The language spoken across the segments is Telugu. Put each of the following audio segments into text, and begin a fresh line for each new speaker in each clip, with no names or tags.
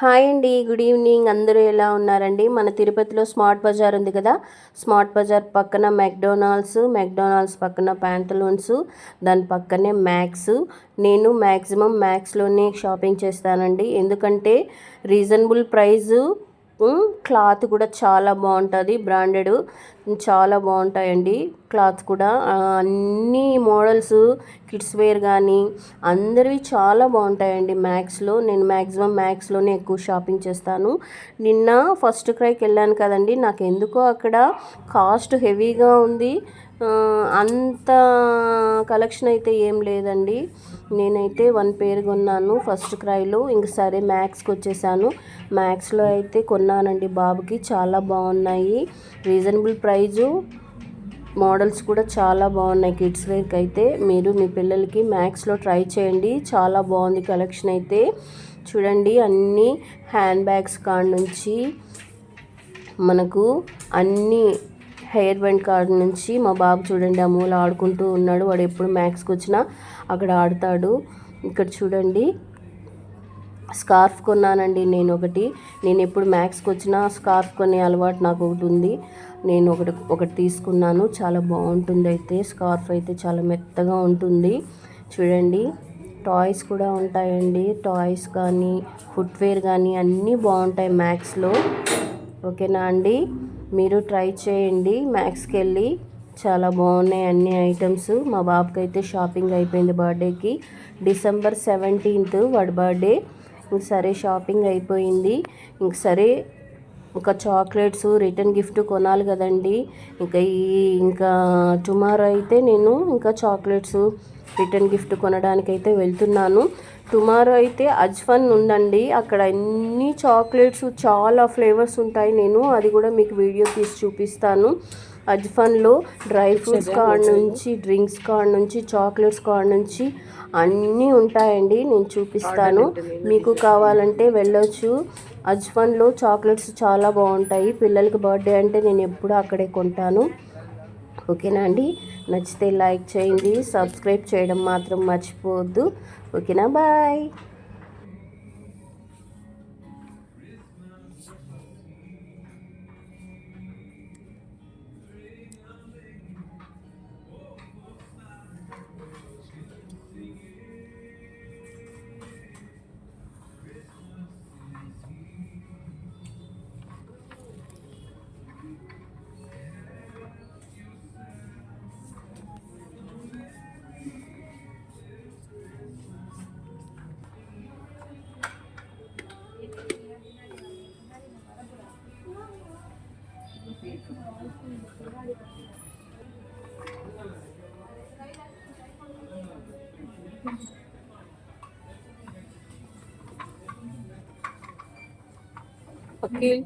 హాయ్ అండి గుడ్ ఈవినింగ్. అందరూ ఎలా ఉన్నారండి? మన తిరుపతిలో స్మార్ట్ బజార్ ఉంది కదా? స్మార్ట్ బజార్ పక్కన మెక్డొనాల్డ్స్ మెక్డొనాల్డ్స్ పక్కన ప్యాంటలూన్స్ దాని పక్కనే మ్యాక్స్ నేను మ్యాక్సిమం మ్యాక్స్లోనే షాపింగ్ చేస్తానండి. ఎందుకంటే రీజనబుల్ ప్రైజు క్లాత్ కూడా చాలా బాగుంటుంది బ్రాండెడ్ చాలా బాగుంటాయండి. క్లాత్ కూడా అన్ని మోడల్స్ కిడ్స్ వేర్ కానీ అందరివి చాలా బాగుంటాయండి. మ్యాక్స్లో నేను మ్యాక్సిమం మ్యాక్స్లోనే ఎక్కువ షాపింగ్ చేస్తాను. నిన్న ఫస్ట్ క్రైకి వెళ్ళాను కదండి నాకు ఎందుకో అక్కడ కాస్ట్ హెవీగా ఉంది. అంత కలెక్షన్ అయితే ఏం లేదండి. నేనైతే వన్ పేరు కొన్నాను ఫస్ట్ క్రైలో. ఇంక సరే మ్యాక్స్కి వచ్చేసాను. మ్యాక్స్లో అయితే కొన్నానండి బాబుకి. చాలా బాగున్నాయి. Reasonable price. మోడల్స్ కూడా చాలా బాగున్నాయి కిడ్స్ వేర్కి అయితే మీరు మీ పిల్లలకి మ్యాక్స్లో ట్రై చేయండి. చాలా బాగుంది కలెక్షన్ అయితే. చూడండి అన్ని హ్యాండ్ బ్యాగ్స్ కాడ నుంచి మనకు అన్ని హెయిర్ బ్యాండ్ కాడ నుంచి మా బాబు చూడండి ఆ ఆడుకుంటూ ఉన్నాడు. వాడు ఎప్పుడు మ్యాక్స్కి వచ్చినా అక్కడ ఆడతాడు. ఇక్కడ చూడండి స్కార్ఫ్ కొన్నానండి నేను ఒకటి నేను ఎప్పుడు మ్యాక్స్కి వచ్చినా స్కార్ఫ్ కొనే అలవాటు నాకు ఒకటి ఉంది. నేను ఒకటి ఒకటి తీసుకున్నాను. చాలా బాగుంటుంది అయితే స్కార్ఫ్ అయితే చాలా మెత్తగా ఉంటుంది. చూడండి టాయ్స్ కూడా ఉంటాయండి. టాయ్స్ కానీ ఫుట్వేర్ కానీ అన్నీ బాగుంటాయి మ్యాక్స్లో. ఓకేనా అండి? మీరు ట్రై చేయండి. మ్యాక్స్కి వెళ్ళి చాలా బాగున్నాయి అన్ని ఐటమ్స్. మా బాబుకి అయితే షాపింగ్ అయిపోయింది బర్త్డేకి. డిసెంబర్ సెవెంటీన్త్ వాడి బర్త్డే. సరే షాపింగ్ అయిపోయింది. ఇంక సరే ఇంకా చాక్లెట్స్ రిటర్న్ గిఫ్ట్ కొనాలి కదండి. ఇంకా ఈ ఇంకా టుమారో అయితే నేను ఇంకా చాక్లెట్స్ రిటర్న్ గిఫ్ట్ కొనడానికి అయితే వెళ్తున్నాను. టుమారో అయితే అజ్ఫన్ ఉందండి. అక్కడ అన్ని చాక్లెట్స్ చాలా ఫ్లేవర్స్ ఉంటాయి. నేను అది కూడా మీకు వీడియో తీసి చూపిస్తాను. అజ్ఫన్లో డ్రై ఫ్రూట్స్ కాడ నుంచి డ్రింక్స్ కాడ నుంచి చాక్లెట్స్ కాడ నుంచి అన్నీ ఉంటాయండి. నేను చూపిస్తాను. మీకు కావాలంటే వెళ్ళొచ్చు. అజ్ఫన్లో చాక్లెట్స్ చాలా బాగుంటాయి. పిల్లలకి బర్త్డే అంటే నేను ఎప్పుడూ అక్కడే కొంటాను. ఓకేనా అండి? నచ్చితే లైక్ చేయండి. సబ్స్క్రైబ్ చేయడం మాత్రం మర్చిపోవద్దు. ఓకేనా? బాయ్.
वकील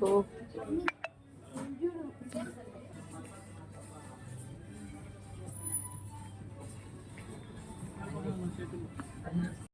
तो 嗯。